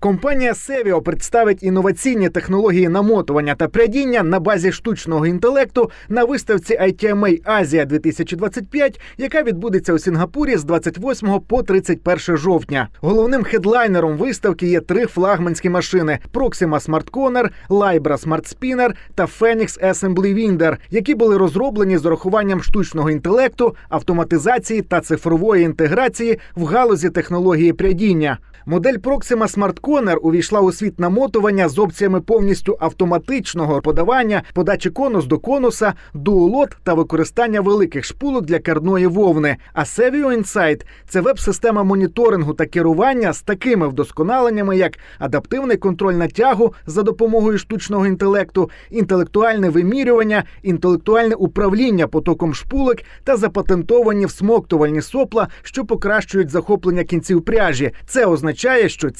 Компанія Sevio представить інноваційні технології намотування та прядіння на базі штучного інтелекту на виставці ITMA Азія 2025, яка відбудеться у Сінгапурі з 28 по 31 жовтня. Головним хедлайнером виставки є три флагманські машини: Proxima Smart Corner, Libra Smart Spinner та Phoenix Assembly Winder, які були розроблені з урахуванням штучного інтелекту, автоматизації та цифрової інтеграції в галузі технології прядіння. Модель Proxima Smart Corner увійшла у світ намотування з опціями повністю автоматичного подавання, подачі конус до конуса, дуолот та використання великих шпулок для карної вовни. А Sevio Insight – це веб-система моніторингу та керування з такими вдосконаленнями, як адаптивний контроль натягу за допомогою штучного інтелекту, інтелектуальне вимірювання, інтелектуальне управління потоком шпулок та запатентовані всмоктувальні сопла, що покращують захоплення кінців пряжі. Це означає, що ця